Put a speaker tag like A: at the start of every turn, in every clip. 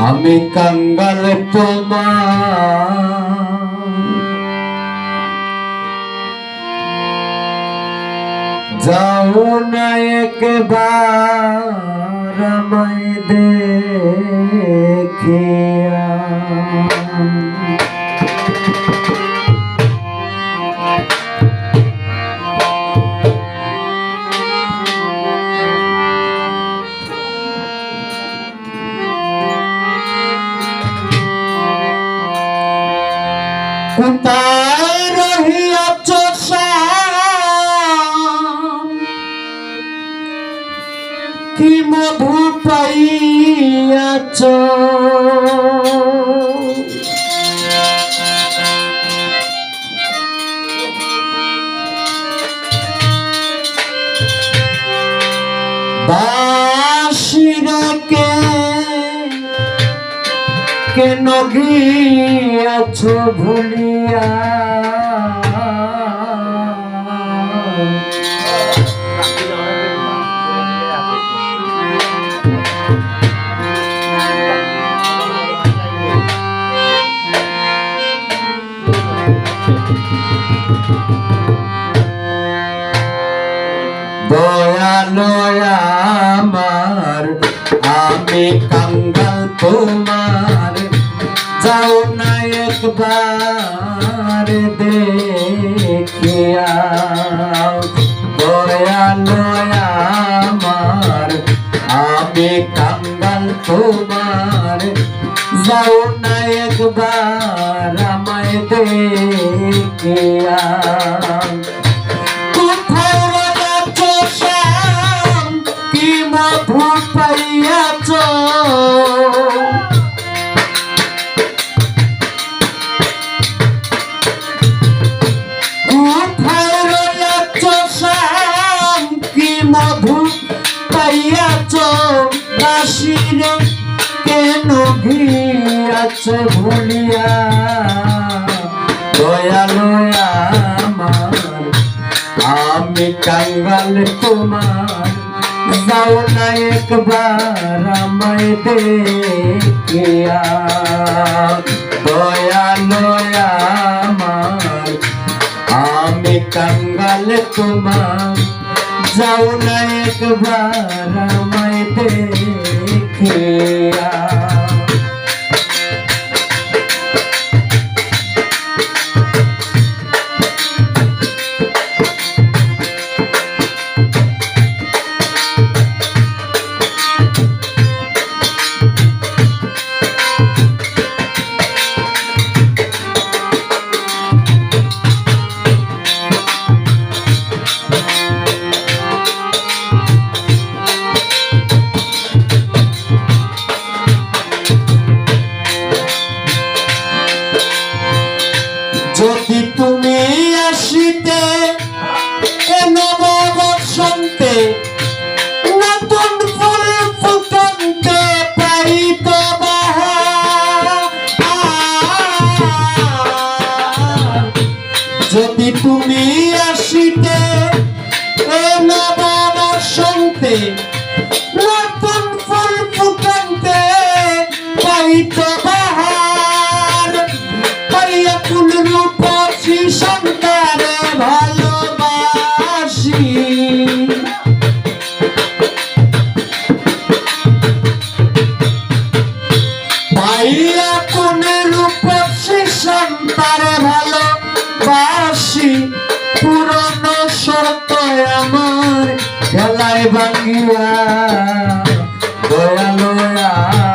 A: আমি কাঙ্গাল তোমার যাও না একবার আমায় দেখিয়া। কোথায় বাসিরাকে কেন গিয়াছ ভুলিয়া? আমার আমি কাঙ্গাল তোমার। যাও না একবার দেখিয়া আমার, আমি কাঙ্গাল তোমার। যাও না একবার আমায় দেখিয়া মধু পাইয়াছ। মধু পাইয়াছ। বাসিরে কেন গিয়াছ ভুলিয়া? দয়ালয়া আমার আমি কাঙ্গাল তোমার যাও না একবার আমায় দেখিয়া। দয়ালয়া আমার, আমি কাঙ্গাল তোমার। যাও না একবার আমায় দেখিয়া। যদি সন্তানে ভালোবাসি পুরনো শর্ত আমার খেলায় ভাঙ্গিয়া, দয়ালো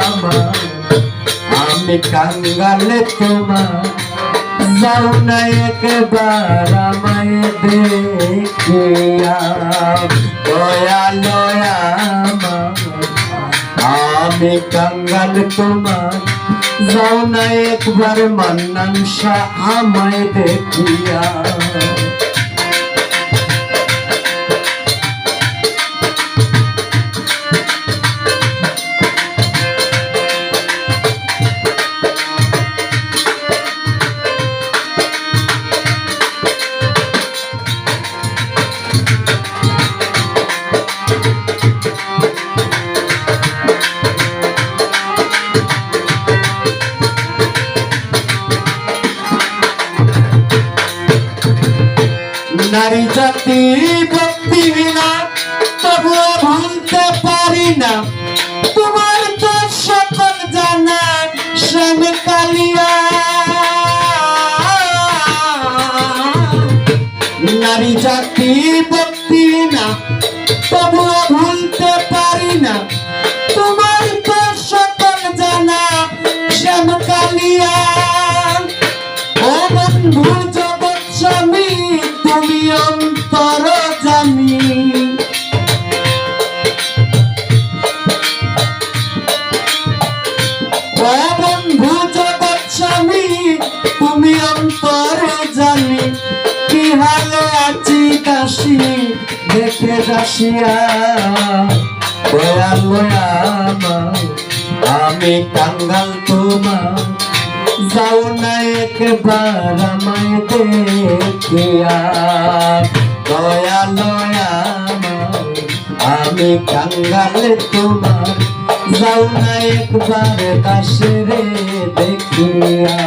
A: আমার, আমি কাঙ্গালে তোমার যাও না একবার আমায় দেখিয়া, দয়ালো আমি কাঙ্গাল তোমার। যাও না একবার মান্নান শাহ আমায় দেখিয়া। Happy যাসিয়া দয়াল আমার, আমি কাঙ্গাল তোমার। যাও না একবার আমায় দেখিয়া। দয়াল আমার, আমি কাঙ্গাল তোমার। যাও না একবার দাসরে দেখিয়া।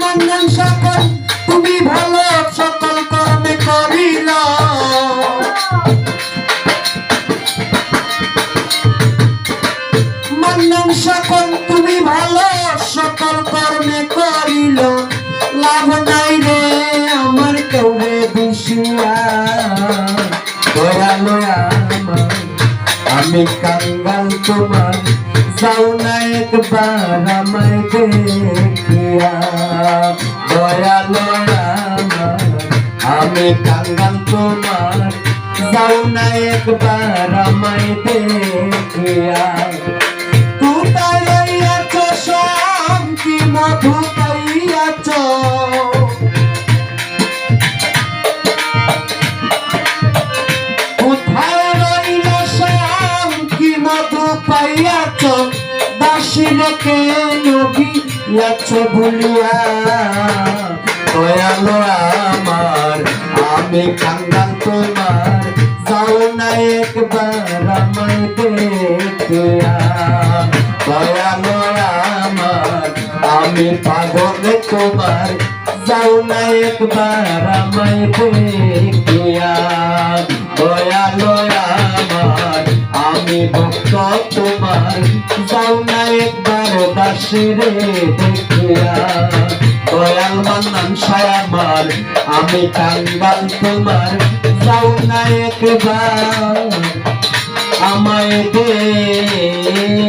A: ফকির সকল, তুমি ভালো, সকল কর্মে করিলা। মান্নান সকল, তুমি ভালো, সকল কর্মে করিল। লাভ নাই রে, আমার কেউরে দিশিয়া দয়ালো আমার, আমি কাঙ্গাল তোমার, যাও না একবার আমায় দেখিয়া। দয়ালো আমি কাঙ্গাল তোমার। যাও না একবার আমায় দেখিয়া। কোথায় শান্তি মধু পাইয়াছ কোথায় রইল শান্তি মধু পাইয়াছ দাসী রেখে নগিয়াছ ভুলিয়া দয়ালো আমার, আমি কাঙ্গাল তোমার। যাও না একবার আমায় দেখিয়া দয়ালো আমার, আমি পাগল তোমার। যাও না একবার আমায় দেখিয়া দয়ালো আমি ভক্ত তোমার। যাও না একবার দেখিয়া দয়াল বান্দান সায়ামার আমি কাঙ্গাল তোমার। যাও না একবার আমায় দেখিয়া